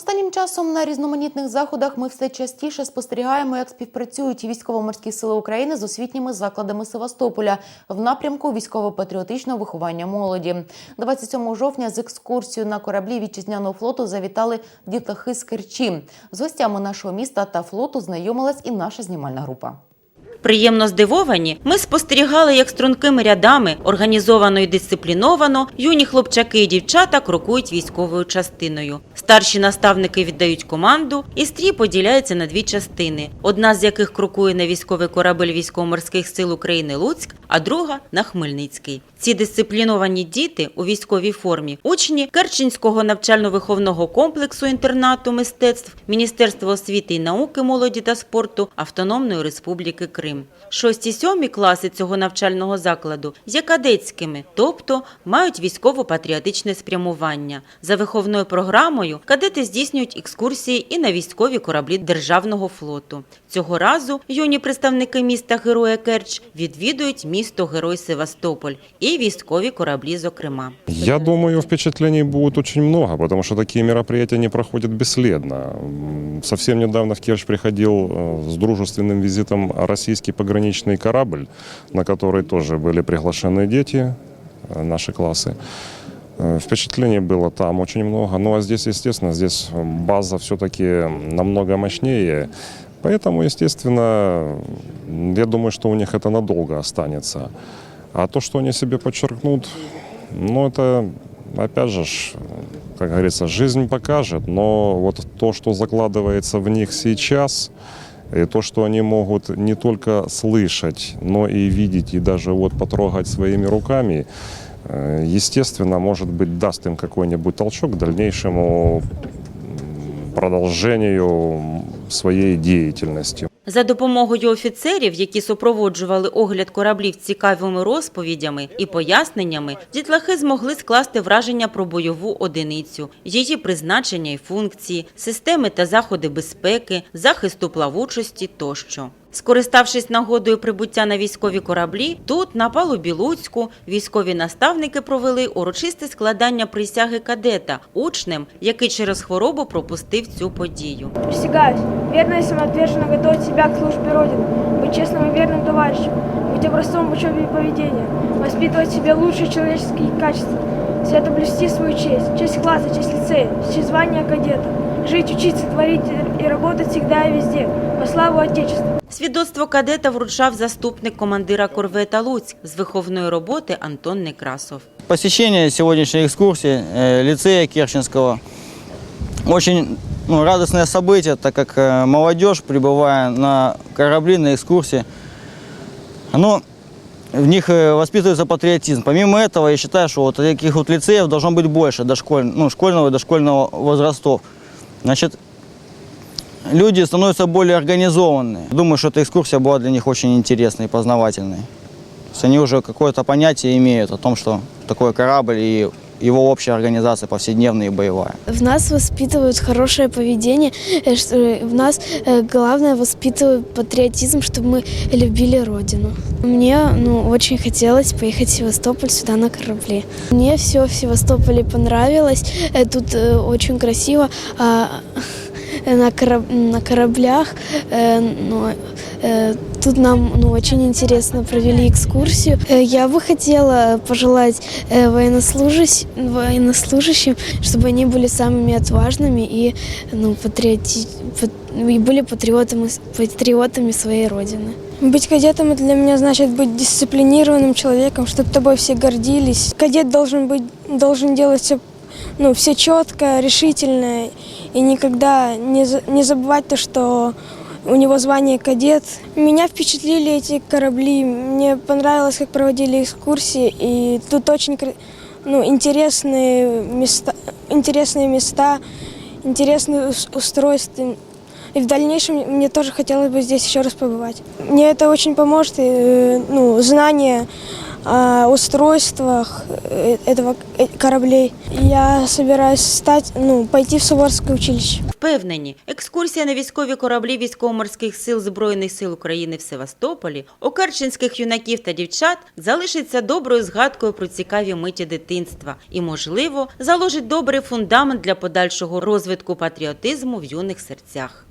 Останнім часом на різноманітних заходах ми все частіше спостерігаємо, як співпрацюють військово-морські сили України з освітніми закладами Севастополя в напрямку військово-патріотичного виховання молоді. 27 жовтня з екскурсією на кораблі вітчизняного флоту завітали дітлахи з Керчі. З гостями нашого міста та флоту знайомилась і наша знімальна група. Приємно здивовані, ми спостерігали, як стрункими рядами, організовано і дисципліновано, юні хлопчаки і дівчата крокують військовою частиною. Старші наставники віддають команду, і стрій поділяється на дві частини: одна з яких крокує на військовий корабель військово-морських сил України Луцьк, а друга на Хмельницький. Ці дисципліновані діти у військовій формі учні Керченського навчально-виховного комплексу інтернату мистецтв Міністерства освіти і науки, молоді та спорту Автономної Республіки Крим. Шості-сьомі класи цього навчального закладу є кадетськими, тобто мають військово-патріотичне спрямування. За виховною програмою кадети здійснюють екскурсії і на військові кораблі Державного флоту. Цього разу юні представники міста Героя Керч відвідують місто Герой Севастополь і військові кораблі, зокрема. Я думаю, впечатлений будет очень много, потому что такие мероприятия не проходят бесследно. М, Совсем недавно в Керчь приходил э, с дружественным визитом российский пограничный корабль, на который тоже были приглашены дети, э, наши классы. Э, Впечатлений было там очень много. Ну а здесь, естественно, здесь база все-таки намного мощнее. Поэтому, естественно, я думаю, что у них это надолго останется. А то, что они себе подчеркнут, ну, это, опять же, как говорится, жизнь покажет, но вот то, что закладывается в них сейчас, и то, что они могут не только слышать, но и видеть, и даже вот потрогать своими руками, э, естественно, может быть, даст им какой-нибудь толчок к дальнейшему продолжению своей діяльністю. За допомогою офіцерів, які супроводжували огляд кораблів цікавими розповідями і поясненнями, дітлахи змогли скласти враження про бойову одиницю, її призначення і функції, системи та заходи безпеки, захисту плавучості тощо. Скориставшись нагодою прибуття на військові кораблі, тут, на палубі Луцьку, військові наставники провели урочисте складання присяги кадета учнем, який через хворобу пропустив цю подію. Присягаюсь, верно и самоотверженно готовить себя к службе Родины, быть честным и верным товарищем, быть образцом в учебе и поведении, воспитывать в себе лучшие человеческие качества, свято блюсти свою честь, честь класса, честь лицея, честь звания кадета, жить, учиться, творить и работать всегда и везде, во славу Отечества. Свідоцтво кадета вручав заступник командира корвета Луцьк з виховної роботи Антон Некрасов. Посещение сегодняшней экскурсии э, лицея Керченского очень ну, радостное событие, так как э, молодежь, прибывая на корабли, на экскурсии, оно, в них э, воспитывается патриотизм. Помимо этого, я считаю, что вот таких вот лицеев должно быть больше, дошколь, ну, школьного и дошкольного возрастов. Значит, люди становятся более организованные. Думаю, что эта экскурсия была для них очень интересной и познавательной. То есть они уже какое-то понятие имеют о том, что такое корабль и его общая организация повседневная и боевая. В нас воспитывают хорошее поведение, э, что э, в нас э, главное воспитывают патриотизм, чтобы мы любили Родину. Мне ну, очень хотелось поехать в Севастополь сюда на корабле. Мне все в Севастополе понравилось, э, тут э, очень красиво. а, э, на, кораб- на кораблях э, ну, э, Тут нам ну, очень интересно провели экскурсию. Э, Я бы хотела пожелать э, военнослужащ- военнослужащим, чтобы они были самыми отважными и, ну, патриоти- пат- и были патриотами, патриотами своей родины. Быть кадетом это для меня значит быть дисциплинированным человеком, чтобы тобой все гордились. Кадет должен быть, должен делать все, ну, все четко, решительно и никогда не, за- не забывать то, что у него звание кадет. Меня впечатлили эти корабли. Мне понравилось, как проводили экскурсии. И тут очень кра- ну, интересные места, интересные места, интересные ус- устройства. И в дальнейшем мне тоже хотелось бы здесь еще раз побывать. Мне это очень поможет, э, ну, знание о устройствах э, этого э, кораблей. Я собираюсь стать, ну, пойти в Суворовское училище. Впевнені, екскурсія на військові кораблі військово-морських сил Збройних сил України в Севастополі у керченських юнаків та дівчат залишиться доброю згадкою про цікаві миті дитинства і, можливо, заложить добрий фундамент для подальшого розвитку патріотизму в юних серцях.